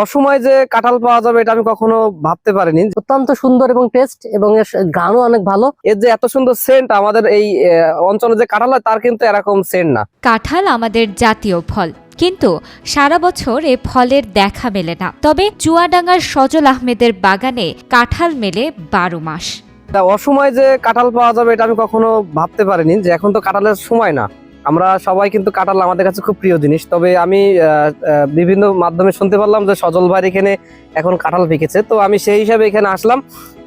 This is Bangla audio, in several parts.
অসময় যে কাঁঠাল পাওয়া যাবে এটা আমি কখনো ভাবতে পারিনি। অত্যন্ত সুন্দর এবং টেস্ট এবং এর গানও অনেক ভালো। এর যে এত সুন্দর সেন্ট আমাদের এই অঞ্চলে যে কাঁঠাল হয় তার কিন্তু এরকম সেন্ট না। কাঁঠাল আমাদের জাতীয় ফল কিন্তু সারা বছর এ ফলের দেখা মেলে না। তবে চুয়াডাঙ্গার সজল আহমেদের বাগানে কাঁঠাল মেলে বারো মাস। তা অসময় যে কাঁঠাল পাওয়া যাবে এটা আমি কখনো ভাবতে পারিনি যে এখন তো কাঁঠালের সময় না। আমরা সবাই কিন্তু কাঁঠাল আমাদের কাছে খুব প্রিয় জিনিস। তবে আমি বিভিন্ন মাধ্যমে শুনতে পারলাম যে সজল ভাইয়ের এখানে এখন কাঁঠাল পেকেছে তো আমি সেই হিসাবে এখানে আসলাম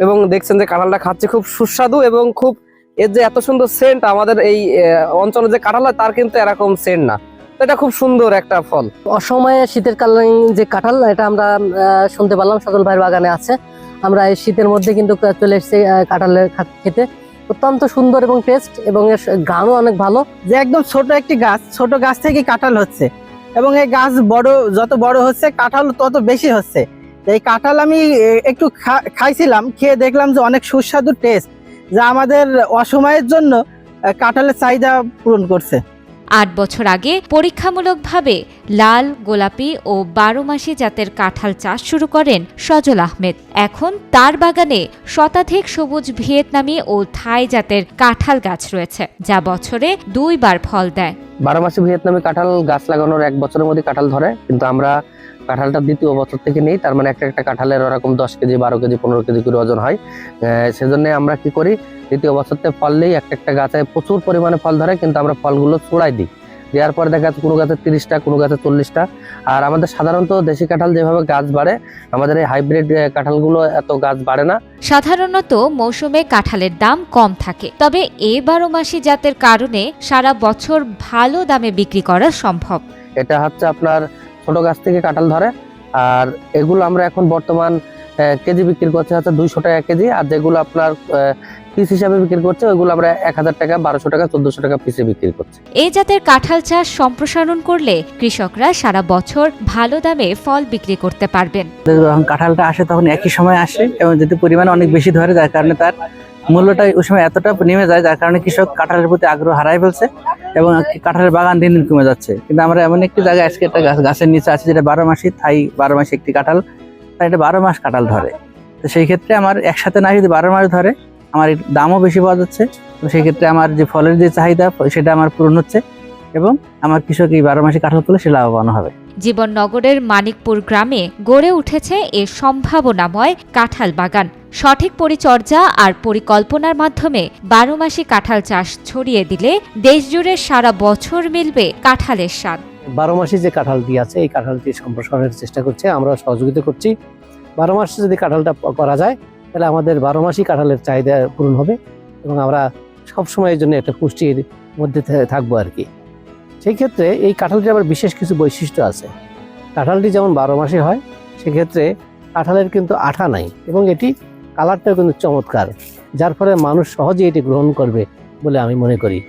এবং দেখছেন যে কাঁঠালটা খাচ্ছে খুব সুস্বাদু এবং খুব এর যে এত সুন্দর সেন্ট আমাদের এই অঞ্চলে যে কাঁঠাল হয় তার কিন্তু এরকম সেন্ট না। এটা খুব সুন্দর একটা ফল। অসময়ে শীতের কালীন যে কাঁঠাল, এটা আমরা শুনতে পারলাম, সজল ভাইয়ের বাগানে আছে। আমরা এই শীতের মধ্যে কিন্তু চলে এসেছি কাঁঠালের খেতে। অত্যন্ত সুন্দর এবং টেস্ট এবং এর গানও অনেক ভালো। যে একদম ছোট একটি গাছ, ছোট গাছ থেকে কাঁঠাল হচ্ছে। এবং এই গাছ বড়, যত বড় হচ্ছে, কাঁঠাল তত বেশি হচ্ছে। এই কাঁঠাল আমি একটু খাইছিলাম, খেয়ে দেখলাম যে অনেক সুস্বাদু টেস্ট যা আমাদের অসময়ের জন্য কাঁঠালের চাহিদা পূরণ করছে। আট বছর আগে পরীক্ষামূলকভাবে লাল, গোলাপি ও বারো মাসি জাতের কাঁঠাল চাষ শুরু করেন সজল আহমেদ। এখন তার বাগানে শতাধিক সবুজ ভিয়েতনামি ও থাই জাতের কাঁঠাল গাছ রয়েছে, যা বছরে দুইবার ফল দেয়। বারো মাসে ভিয়েতনামে কাঁঠাল গাছ লাগানোর এক বছরের মধ্যে কাঁঠাল ধরে, কিন্তু আমরা কাঁঠালটা দ্বিতীয় বছর থেকে নেই, তার মানে একটা একটা কাঁঠালের ওরকম দশ কেজি, বারো কেজি, পনেরো কেজি করে ওজন হয়। সেজন্য আমরা কি করি দ্বিতীয় বছরতে থেকে ফল নেই একটা একটা গাছে প্রচুর পরিমাণে ফল ধরে কিন্তু আমরা ফলগুলো ছড়াই দিই। দেওয়ার পরে দেখা যাচ্ছে কোনো গাছে তিরিশটা কোনো গাছে চল্লিশটা। আর আমাদের সাধারণত দেশি কাঁঠাল যেভাবে গাছ বাড়ে আমাদের এই হাইব্রিড কাঁঠালগুলো এত গাছ বাড়ে না। সাধারণত মৌসুমে কাঁঠালের দাম কম থাকে। তবে এ বারো মাসি জাতের কারণে সারা বছর ভালো দামে বিক্রি করা সম্ভব। এটা হচ্ছে আপনার ছোট গাছ থেকে কাঁঠাল ধরে আর এগুলো আমরা এখন বর্তমান কেজি বিক্রি করছে হচ্ছে দুইশো টাকা কেজি আর যেগুলো আপনার পিস হিসাবে বিক্রি করছে ওইগুলো আমরা এক হাজার টাকা বারোশো টাকা চোদ্দশো টাকা পিসে বিক্রি করছি। এই জাতের কাঁঠাল চাষ সম্প্রসারণ করলে কৃষকরা সারা বছর ভালো দামে ফল বিক্রি করতে পারবেন। যখন কাঁঠালটা আসে তখন একই সময় আসে এবং যদি পরিমাণ অনেক বেশি ধরে যার কারণে তার মূল্যটা ওই সময় এতটা নেমে যায় যার কারণে কৃষক কাঁঠালের প্রতি আগ্রহ হারাই ফেলছে এবং কাঁঠালের বাগান দিন দিন কমে যাচ্ছে। কিন্তু আমরা এমন একটি জায়গায় আজকে একটা গাছ গাছের নিচে আছে যেটা বারো মাসই থাই বারো মাসে একটি কাঁঠাল তাই এটা বারো মাস কাঁঠাল ধরে। তো সেই ক্ষেত্রে আমার একসাথে না যদি বারো মাস ধরে আমার দামও বেশি পাওয়া যাচ্ছে, তো সেই ক্ষেত্রে আমার যে ফলের যে চাহিদা, সেটা আমার পূরণ হচ্ছে এবং আমার কৃষক এই বারো মাসে কাঁঠাল করলে সে লাভবান হবে। জীবননগরের মানিকপুর গ্রামে গড়ে উঠেছে এ সম্ভাবনাময় কাঁঠাল বাগান। সঠিক পরিচর্যা আর পরিকল্পনার মাধ্যমে বারো মাসে কাঁঠাল চাষ ছড়িয়ে দিলে দেশজুড়ে সারা বছর মিলবে কাঁঠালের স্বাদ। বারো মাসে যে কাঁঠালটি আছে, এই কাঁঠালটি সম্প্রসারণের চেষ্টা করছে, আমরা সহযোগিতা করছি। বারো মাসে যদি কাঁঠালটা করা যায়, তাহলে আমাদের বারো মাসই কাঁঠালের চাহিদা পূরণ হবে এবং আমরা সব সময়ের জন্য একটা পুষ্টির মধ্যে থাকব আর কি। সেই ক্ষেত্রে এই কাঁঠালটির আবার বিশেষ কিছু বৈশিষ্ট্য আছে। কাঁঠালটি যেমন বারো মাসে হয় সেক্ষেত্রে কাঁঠালের কিন্তু আঠা নাই এবং এটি কালারটাও কিন্তু চমৎকার, যার ফলে মানুষ সহজেই এটি গ্রহণ করবে বলে আমি মনে করি।